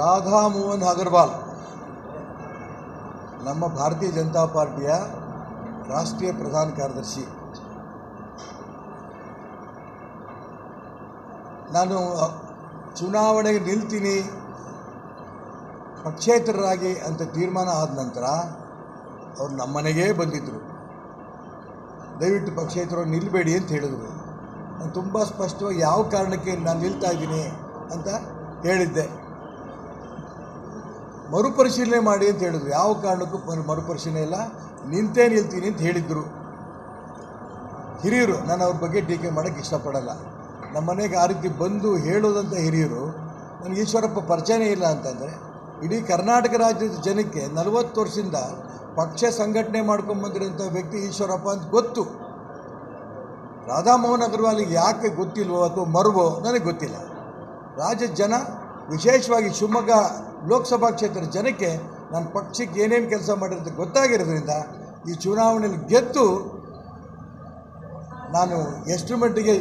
ರಾಧಾ ಮೋಹನ್ ಅಗರ್ವಾಲ್. ನಮ್ಮ ಭಾರತೀಯ ಜನತಾ ಪಾರ್ಟಿಯ ರಾಷ್ಟ್ರೀಯ ಪ್ರಧಾನ ಕಾರ್ಯದರ್ಶಿ. ನಾನು ಚುನಾವಣೆಗೆ ನಿಲ್ತೀನಿ, ಪಕ್ಷೇತರರಾಗಿ ಅಂತ ತೀರ್ಮಾನ ಆದ ನಂತರ ಅವ್ರು ನಮ್ಮನೆಗೇ ಬಂದಿದ್ದರು ದಯವಿಟ್ಟು ಪಕ್ಷೇತರ ನಿಲ್ಲಬೇಡಿ ಅಂತ ಹೇಳಿದರು. ನಾನು ತುಂಬ ಸ್ಪಷ್ಟವಾಗಿ ಯಾವ ಕಾರಣಕ್ಕೆ ನಾನು ನಿಲ್ತಾ ಇದ್ದೀನಿ ಅಂತ ಹೇಳಿದ್ದೆ. ಮರುಪರಿಶೀಲನೆ ಮಾಡಿ ಅಂತ ಹೇಳಿದ್ರು. ಯಾವ ಕಾರಣಕ್ಕೂ ಮರು- ಮರುಪರಿಶೀಲನೆ ಇಲ್ಲ. ನಿಂತೇ ನಿಲ್ತೀನಿ ಅಂತ ಹೇಳಿದರು. ಹಿರಿಯರು, ನಾನು ಅವ್ರ ಬಗ್ಗೆ ಟೀಕೆ ಮಾಡೋಕ್ಕೆ ಇಷ್ಟಪಡಲ್ಲ. ನಮ್ಮ ಮನೆಗೆ ಆ ರೀತಿ ಬಂದು ಹೇಳೋದಂಥ ಹಿರಿಯರು, ನನಗೆ ಈಶ್ವರಪ್ಪ ಪರಿಚಯನೇ ಇಲ್ಲ ಅಂತಂದರೆ, ಇಡೀ ಕರ್ನಾಟಕ ರಾಜ್ಯದ ಜನಕ್ಕೆ ನಲವತ್ತು ವರ್ಷದಿಂದ ಪಕ್ಷ ಸಂಘಟನೆ ಮಾಡ್ಕೊಂಬಂದಿರೋಂಥ ವ್ಯಕ್ತಿ ಈಶ್ವರಪ್ಪ ಅಂತ ಗೊತ್ತು. ರಾಧಾಮೋಹನ್ ಅಗರ್ವಾಲಿಗೆ ಯಾಕೆ ಗೊತ್ತಿಲ್ವೋ ಅಥವಾ ಮರುವೋ ನನಗೆ ಗೊತ್ತಿಲ್ಲ. ರಾಜ್ಯದ ಜನ ವಿಶೇಷವಾಗಿ ಶಿವಮೊಗ್ಗ ಲೋಕಸಭಾ ಕ್ಷೇತ್ರದ ಜನಕ್ಕೆ ನನ್ನ ಪಕ್ಷಕ್ಕೆ ಏನೇನು ಕೆಲಸ ಮಾಡಿರೋದು ಗೊತ್ತಾಗಿರೋದ್ರಿಂದ ಈ ಚುನಾವಣೆಯಲ್ಲಿ ಗೆದ್ದು ನಾನು ಎಷ್ಟು ಮಟ್ಟಿಗೆ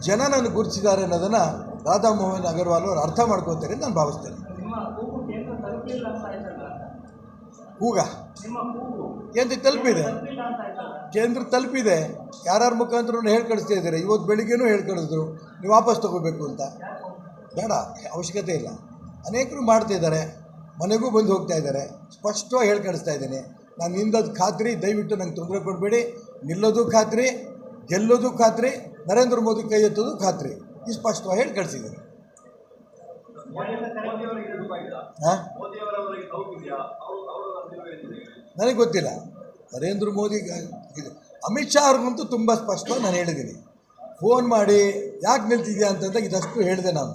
ಜನ ನನ್ನ ಗುರುತಿಸಿದ್ದಾರೆ ಅನ್ನೋದನ್ನು ರಾಧಾಮೋಹನ್ ಅಗರ್ವಾಲ್ ಅವರು ಅರ್ಥ ಮಾಡ್ಕೋತಾರೆ ಅಂತ ನಾನು ಭಾವಿಸ್ತೇನೆ. ಕೂಗು ಕೇಂದ್ರ ತಲುಪಿದೆ. ಕೇಂದ್ರ ತಲುಪಿದೆ. ಯಾರ್ಯಾರ ಮುಖಾಂತರ ಹೇಳ್ಕಳಿಸ್ತಾ ಇದ್ದಾರೆ. ಇವತ್ತು ಬೆಳಿಗ್ಗೆನೂ ಹೇಳಿ ಕಳಿಸಿದ್ರು ನೀವು ವಾಪಸ್ ತಗೋಬೇಕು ಅಂತ. ಬೇಡ, ಅವಶ್ಯಕತೆ ಇಲ್ಲ. ಅನೇಕರು ಮಾಡ್ತಾಯಿದ್ದಾರೆ ಮನೆಗೂ ಬಂದು ಹೋಗ್ತಾ ಇದ್ದಾರೆ, ಸ್ಪಷ್ಟವಾಗಿ ಹೇಳಿ ಕಳಿಸ್ತಾ ಇದ್ದೀನಿ. ನಾನು ನಿಂದದ್ದು ಖಾತ್ರಿ, ದಯವಿಟ್ಟು ನಂಗೆ ತೊಂದರೆ ಕೊಡಬೇಡಿ. ನಿಲ್ಲೋದು ಖಾತ್ರಿ, ಗೆಲ್ಲೋದು ಖಾತ್ರಿ, ನರೇಂದ್ರ ಮೋದಿ ಕೈ ಎತ್ತೋದು ಖಾತ್ರಿ. ಈ ಸ್ಪಷ್ಟವಾಗಿ ಹೇಳಿ ಕಳಿಸಿದ್ದೀನಿ. ಹಾಂ ನನಗೆ ಗೊತ್ತಿಲ್ಲ. ನರೇಂದ್ರ ಮೋದಿ ಅಮಿತ್ ಶಾ ಅವ್ರಿಗಂತೂ ತುಂಬ ಸ್ಪಷ್ಟವಾಗಿ ನಾನು ಹೇಳಿದ್ದೀನಿ. ಫೋನ್ ಮಾಡಿ, ಯಾಕೆ ನಿಲ್ತಿದ್ಯಾ ಅಂತಂದಾಗ ಇದಷ್ಟು ಹೇಳಿದೆ ನಾನು.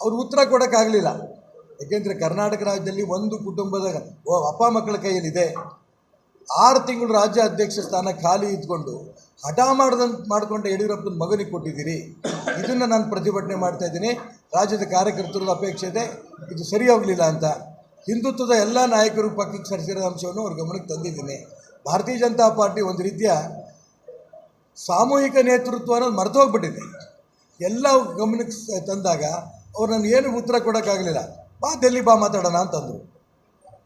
ಅವ್ರು ಉತ್ತರ ಕೊಡೋಕ್ಕಾಗಲಿಲ್ಲ. ಯಾಕೆಂದರೆ ಕರ್ನಾಟಕ ರಾಜ್ಯದಲ್ಲಿ ಒಂದು ಕುಟುಂಬದ ಅಪ್ಪ ಮಕ್ಕಳ ಕೈಯಲ್ಲಿದೆ. ಆರು ತಿಂಗಳು ರಾಜ್ಯ ಅಧ್ಯಕ್ಷ ಸ್ಥಾನ ಖಾಲಿ ಇದ್ಕೊಂಡು ಹಠ ಮಾಡ್ದಂತ ಮಾಡ್ಕೊಂಡು ಯಡಿಯೂರಪ್ಪನ ಮಗನಿಗೆ ಕೊಟ್ಟಿದ್ದೀರಿ. ಇದನ್ನು ನಾನು ಪ್ರತಿಭಟನೆ ಮಾಡ್ತಾ ಇದ್ದೀನಿ. ರಾಜ್ಯದ ಕಾರ್ಯಕರ್ತರದ ಅಪೇಕ್ಷೆ ಇದೆ. ಇದು ಸರಿ ಹೋಗಲಿಲ್ಲ ಅಂತ. ಹಿಂದುತ್ವದ ಎಲ್ಲ ನಾಯಕರು ಪಕ್ಕಕ್ಕೆ ಸರಿಸಿರೋ ಅಂಶವನ್ನು ಅವ್ರ ಗಮನಕ್ಕೆ ತಂದಿದ್ದೀನಿ. ಭಾರತೀಯ ಜನತಾ ಪಾರ್ಟಿ ಒಂದು ರೀತಿಯ ಸಾಮೂಹಿಕ ನೇತೃತ್ವ ಅನ್ನೋದು ಮರೆತೋಗ್ಬಿಟ್ಟಿದೆ. ಎಲ್ಲ ಗಮನಕ್ಕೆ ತಂದಾಗ ಅವ್ರು ನಾನು ಏನು ಉತ್ತರ ಕೊಡೋಕ್ಕಾಗಲಿಲ್ಲ ಬಾ ಡೆಲ್ಲಿ ಬಾ ಮಾತಾಡೋಣ ಅಂತಂದರು.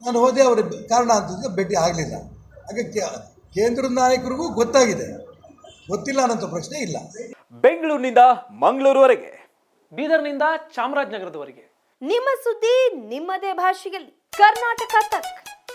ನಾನು ಹೋದೆ ಅವ್ರ ಕಾರಣ ಅಂತಂದರೆ ಭೇಟಿ ಆಗಲಿಲ್ಲ. ಹಾಗೆ ಕೇ- ಕೇಂದ್ರದ ನಾಯಕರಿಗೂ ಗೊತ್ತಾಗಿದೆ. ಗೊತ್ತಿಲ್ಲ ಅನ್ನೋಂಥ ಪ್ರಶ್ನೆ ಇಲ್ಲ. ಬೆಂಗಳೂರಿನಿಂದ ಮಂಗಳೂರುವರೆಗೆ ಬೀದರ್ನಿಂದ ಚಾಮರಾಜನಗರದವರೆಗೆ. ನಿಮ್ಮ ಸುದ್ದಿ ನಿಮ್ಮದೇ ಭಾಷೆಯಲ್ಲಿ. ಕರ್ನಾಟಕ ತಕ್.